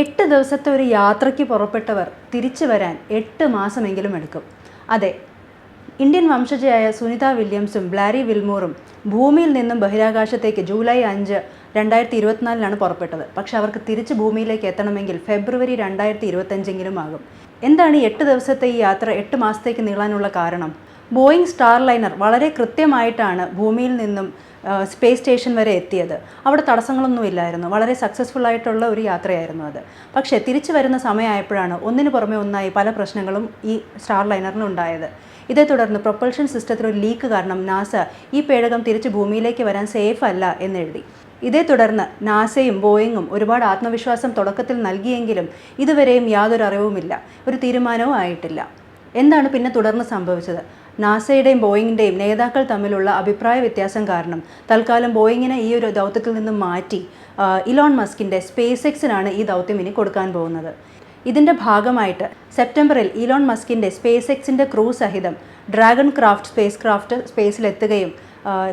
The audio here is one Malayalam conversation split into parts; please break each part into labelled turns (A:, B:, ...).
A: എട്ട് ദിവസത്തെ ഒരു യാത്രയ്ക്ക് പുറപ്പെട്ടവർ തിരിച്ചു വരാൻ എട്ട് മാസമെങ്കിലും എടുക്കും. അതെ ഇന്ത്യൻ വംശജയായ സുനിത വില്യംസും ബ്ലാരി വിൽമോറും ഭൂമിയിൽ നിന്നും ബഹിരാകാശത്തേക്ക് ജൂലൈ അഞ്ച് രണ്ടായിരത്തി ഇരുപത്തിനാലിനാണ് പുറപ്പെട്ടത്. പക്ഷെ അവർക്ക് തിരിച്ച് ഭൂമിയിലേക്ക് എത്തണമെങ്കിൽ ഫെബ്രുവരി രണ്ടായിരത്തി ഇരുപത്തഞ്ചെങ്കിലും ആകും. എന്താണ് ഈ എട്ട് ദിവസത്തെ ഈ യാത്ര എട്ട് മാസത്തേക്ക് നീളാനുള്ള കാരണം? ബോയിങ് സ്റ്റാർ ലൈനർ വളരെ കൃത്യമായിട്ടാണ് ഭൂമിയിൽ നിന്നും സ്പേസ് സ്റ്റേഷൻ വരെ എത്തിയത്. അവിടെ തടസ്സങ്ങളൊന്നും ഇല്ലായിരുന്നു. വളരെ സക്സസ്ഫുൾ ആയിട്ടുള്ള ഒരു യാത്രയായിരുന്നു അത്. പക്ഷേ തിരിച്ചു വരുന്ന സമയമായപ്പോഴാണ് ഒന്നിനു പുറമെ ഒന്നായി പല പ്രശ്നങ്ങളും ഈ സ്റ്റാർ ലൈനറിന് ഉണ്ടായത്. ഇതേ തുടർന്ന് പ്രൊപ്പൽഷൻ സിസ്റ്റത്തിൽ ഒരു ലീക്ക് കാരണം നാസ ഈ പേടകം തിരിച്ച് ഭൂമിയിലേക്ക് വരാൻ സേഫ് അല്ല എന്നെഴുതി ഇതേ തുടർന്ന് നാസയും ബോയിങ്ങും ഒരുപാട് ആത്മവിശ്വാസം തുടക്കത്തിൽ നൽകിയെങ്കിലും ഇതുവരെയും യാതൊരു അറിവുമില്ല. ഒരു തീരുമാനവും ആയിട്ടില്ല. എന്താണ് പിന്നെ തുടർന്ന് സംഭവിച്ചത്? നാസയുടെയും ബോയിങ്ങിന്റെയും നേതാക്കൾ തമ്മിലുള്ള അഭിപ്രായ വ്യത്യാസം കാരണം തൽക്കാലം ബോയിങ്ങിനെ ഈ ഒരു ദൗത്യത്തിൽ നിന്നും മാറ്റി ഇലോൺ മസ്കിന്റെ സ്പേസ് എക്സിനാണ് ഈ ദൗത്യം ഇനി കൊടുക്കാൻ പോകുന്നത്. ഇതിന്റെ ഭാഗമായിട്ട് സെപ്റ്റംബറിൽ ഇലോൺ മസ്കിന്റെ സ്പേസ് എക്സിന്റെ ക്രൂ സഹിതം ഡ്രാഗൺ ക്രാഫ്റ്റ് സ്പേസ് ക്രാഫ്റ്റ് സ്പേസിലെത്തുകയും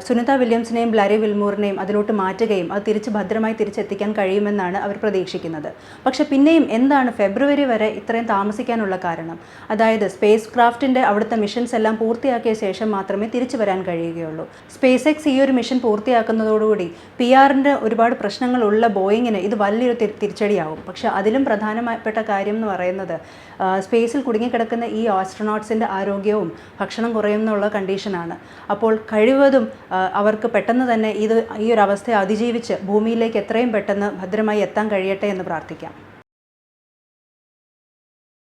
A: സുനിത വില്യംസിനെയും ബ്ലാരി വിൽമൂറിനെയും അതിലോട്ട് മാറ്റുകയും അത് തിരിച്ച് ഭദ്രമായി തിരിച്ചെത്തിക്കാൻ കഴിയുമെന്നാണ് അവർ പ്രതീക്ഷിക്കുന്നത്. പക്ഷേ പിന്നെയും എന്താണ് ഫെബ്രുവരി വരെ ഇത്രയും താമസിക്കാനുള്ള കാരണം? അതായത് സ്പേസ് ക്രാഫ്റ്റിന്റെ അവിടുത്തെ മിഷൻസ് എല്ലാം പൂർത്തിയാക്കിയ ശേഷം മാത്രമേ തിരിച്ചു വരാൻ കഴിയുകയുള്ളൂ. സ്പേസ് എക്സ് ഈ ഒരു മിഷൻ പൂർത്തിയാക്കുന്നതോടുകൂടി പി ആറിന്റെ ഒരുപാട് പ്രശ്നങ്ങളുള്ള ബോയിങ്ങിന് ഇത് വലിയൊരു തിരി- തിരിച്ചടിയാവും. പക്ഷെ അതിലും പ്രധാനപ്പെട്ട കാര്യം എന്ന് പറയുന്നത് സ്പേസിൽ കുടുങ്ങിക്കിടക്കുന്ന ഈ ആസ്ട്രോനോട്ട്സിന്റെ ആരോഗ്യവും ഭക്ഷണം കുറയുമെന്നുള്ള കണ്ടീഷനാണ് അപ്പോൾ കഴിവതും ആ, അവർക്ക് പെട്ടെന്ന് തന്നെ ഇത് ഈ ഒരു അവസ്ഥയെ അതിജീവിച്ച് ഭൂമിയിലേക്ക് എത്രയും പെട്ടെന്ന് ഭദ്രമായി എത്താൻ കഴിയട്ടെ എന്ന് പ്രാർത്ഥിക്കാം.